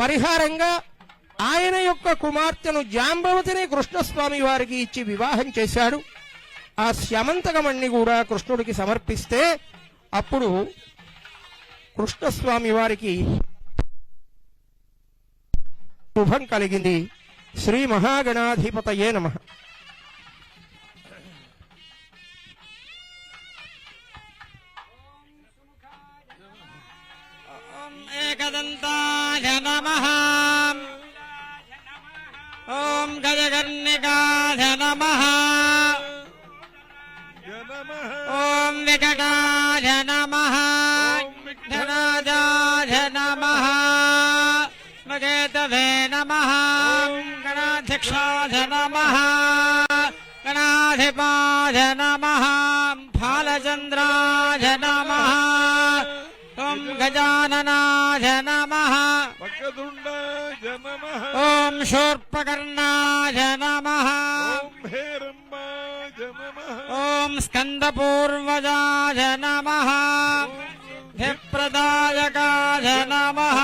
పరిహారంగా ఆయన యొక్క కుమార్తెను జాంబవతిని కృష్ణస్వామి వారికి ఇచ్చి వివాహం చేశాడు. ఆ శమంతకమణ్ణి కూడా కృష్ణుడికి సమర్పిస్తే అప్పుడు కృష్ణస్వామి వారికి శుభం కలిగింది. శ్రీ మహాగణాధిపతయే నమ. एकदन्ताय नमः ॐ गजकर्णिकाय नमः। ॐ विकटाय नमः। विघ्नराजाय नमः। मकेतवे नमः। गणाध्यक्षाय नमः। गणाधिपाय नमः। फालचन्द्राय नमः। गजाननाय नमः। नम ओं स्कंदपूर्वजा नम स्कन्दपूर्वजाय नम। प्रदायकाय नमः।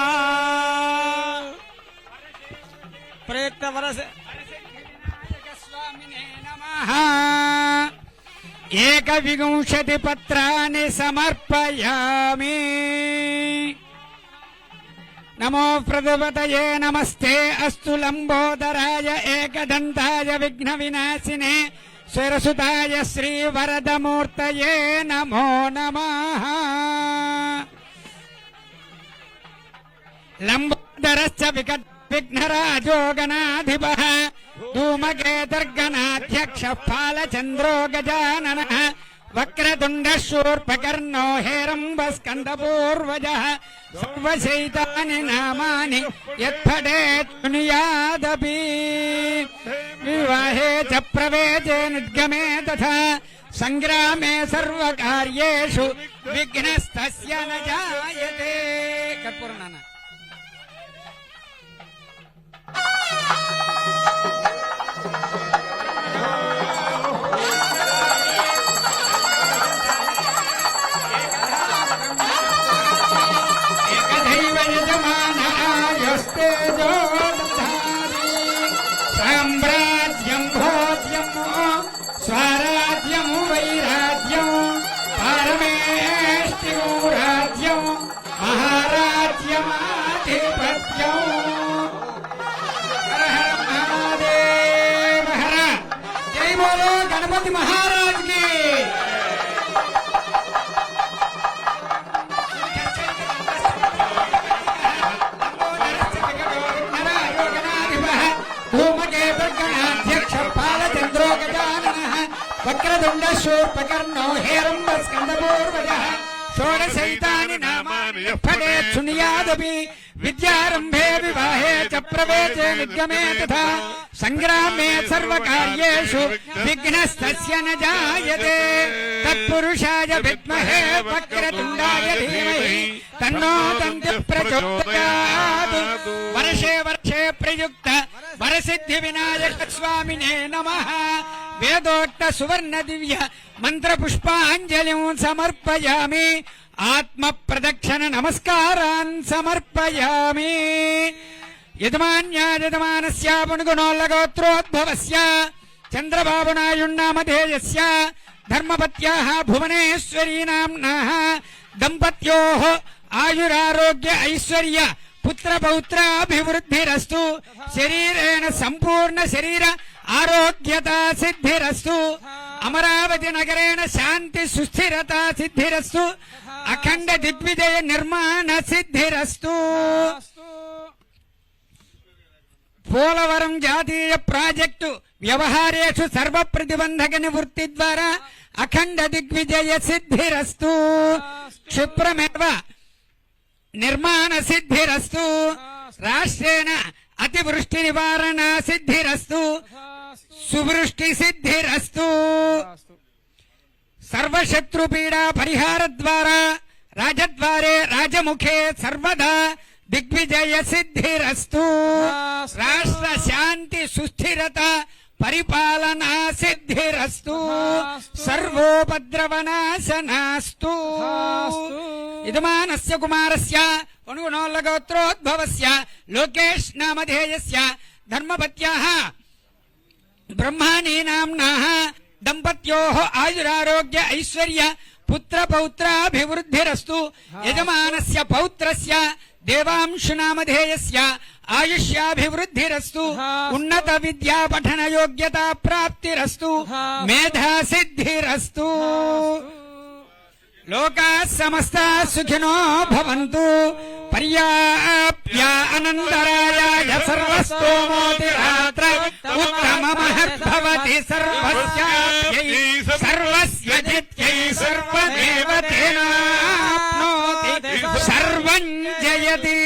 स्वामी नम। ఏక ఏకవింశతి పత్రాన్ని సమర్పయామి. నమో ప్రజపతయే నమస్తే. అస్తు లంబోదరాయ ఏకదంతాయ విఘ్న వినాశినే సరసుతాయ శ్రీ వరదమూర్తయే నమో నమ. లంబోదరస్ వికట్ విఘ్నరాజోగణాధిప धूमकेतर्गणाध्यक्षः फालचन्द्रो गजाननः वक्रतुण्डशूर्पकर्णो हेरम्बस्कन्दपूर्वजः सर्वशैतानि नामानि यत्फटेत्नुयादपि विवाहे च प्रवेशे निर्गमे तथा सङ्ग्रामे सर्वकार्येषु विघ्नस्तस्य न जायते कर्पूरनाना వక్రదుండ శూర్పకర్ణో హేరంబ స్కందపూర్వజ షోడశైతాని నామాని ఫలే శృణుయాదపి విద్యారంభే వివాహే చ ప్రవేశే నిగమే తథా సంగ్రామే సర్వకార్యేషు విఘ్నస్తస్య న జాయతే తత్పురుషాయ విద్మహే వక్రతుండాయ ధీమహి తన్నో దంతి ప్రచోదయాత్ వర్షే వర్షే ప్రయుక్త వరసిద్ధి వినాయక స్వామినే నమ. వేదోక్త సువర్ణ దివ్య మంత్ర పుష్పాంజలిం సమర్పయామి. ఆత్మ ప్రదక్షిణ నమస్కారాన్ సమర్పయామి. యజమాన్యాయజమానస్య పుణుగుణోల్లగోత్రోద్భవస్య. చంద్రబాబు నాయుణ్ణామధేయస్య ధర్మపత్యాः భువనేశ్వరీ నామ్నాः. దంపత్యోः ఆయురారోగ్య ఐశ్వర్య పుత్ర పౌత్రాభివృద్ధిరస్తు శరీరేణ సంపూర్ణ శరీర ఆరోగ్యత సిద్ధిరస్తు అమరావతి నగరేణ శాంతి సుస్థిరత సిద్ధిరస్తు అఖండ దిగ్విజయ నిర్మాణ సిద్ధిరస్తు. పోలవరం జాతీయ ప్రాజెక్టు వ్యవహారేషు సర్వ ప్రతిబంధక నివృత్తి ద్వారా అఖండ దిగ్విజయ సిద్ధిరస్తు. క్షిప్రమేవ నిర్మాణ సిద్ధిరస్తు రాష్ట్రేణ అతివృష్టి నివారణ సిద్ధిరస్తు. సువృష్టి సిద్ధిరస్తు సర్వశత్రుపీడా పరిహార ద్వారా రాజద్వారే రాజముఖే సర్వదా దిగ్విజయ సిద్ధిరస్తు. రాష్ట్ర శాంతి సుస్థిరత పరిపాలనా సిద్ధిరస్తు సర్వోపద్రవనాశనాస్తు. యజమానస్య కుమారస్య అనుగుణోల్లగోత్రోద్భవస్య లోకేష్ నామధేయస్య ధర్మపత్యాः బ్రహ్మాణీనాంనాः దంపత్యోः ఆయురారోగ్య ఐశ్వర్య పుత్ర పౌత్రాభివృద్ధిరస్తు. యజమానస్య పౌత్రస్య దేవాంశునామధేయస్య ఆయుష్యాభివృద్ధిరస్తు ఉన్నత విద్యా పఠన యోగ్యతా ప్రాప్తిరస్తు మేధా సిద్ధిరస్తు లోకా సమస్త సుఖినో భవంతు. పర్యాప్య అనంతరాయ సర్వస్తోమోతి రాత్ర ఉత్తమ మహద్భవతి సర్వస్యాప్యై సర్వస్య జిత్యై సర్వదేవతేనాప్నోతి సర్వం జయతి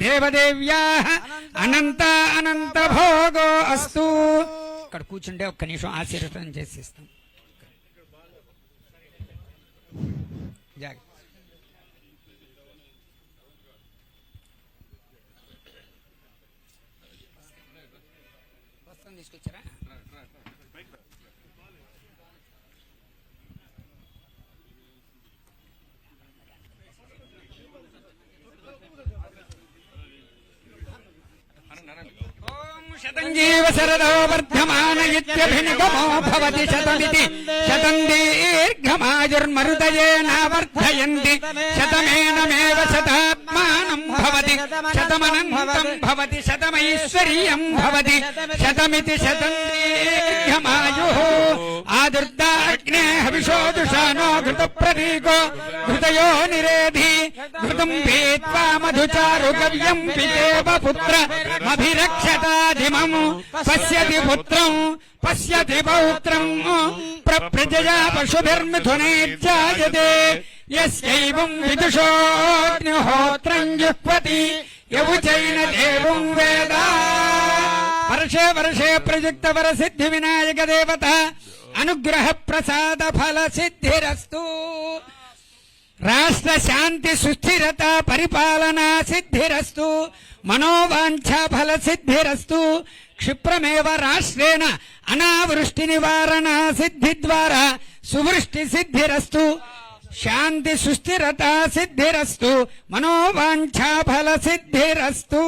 దేవదేవ్యా అనంత అనంత భోగో అస్తు. ఇక్కడ కూర్చుంటే ఒక్క నిమిషం ఆశీర్వదం చేసిస్తాం. జాగ్రత్త. శతం జీవ శరదో వర్ధమాన ఇత్యభినిగమో భవతి శతమితి. శతం దీర్ఘమాయుర్మరుదయేన వర్ధయంతి శతమేనమేవ శతాత్మానం భవతి. శతమనంతం భవతి. శతమైశ్వర్యం భవతి. శతమితి శతం దీర్ఘ हमायुः आदर्दाग्ने घृत दुषानो घृतप्रतीको घृतयो निरेधि घृतम् भीत्वा मधुचारुगव्यम् पितेव पुत्रमभिरक्षताधिमम् पश्यति पुत्रम् पश्यति पौत्रम् प्रप्रजया पशुभिर्मिथुनेज्जायते यस्यैवम् विदुषोऽग्निहोत्रम् जुह्वति यवुचैन देवम् वेदा। వర్షే వర్షే ప్రయుక్త వర సిద్ధి వినాయక దేవత అనుగ్రహ ప్రసాద ఫల సిద్ధిరస్తు రాష్ట్ర శాంతి సుస్థిరత పరిపాలన సిద్ధిరస్తు మనోవాంఛ ఫల సిద్ధిరస్తు క్షిప్రమేవ రాష్ట్రేణ అనావృష్టి నివారణ సిద్ధి ద్వారా సువృష్టి సిద్ధిరస్తు శాంతి సుస్థిరత సిద్ధిరస్తు మనోవాంఛ ఫల సిద్ధిరస్తు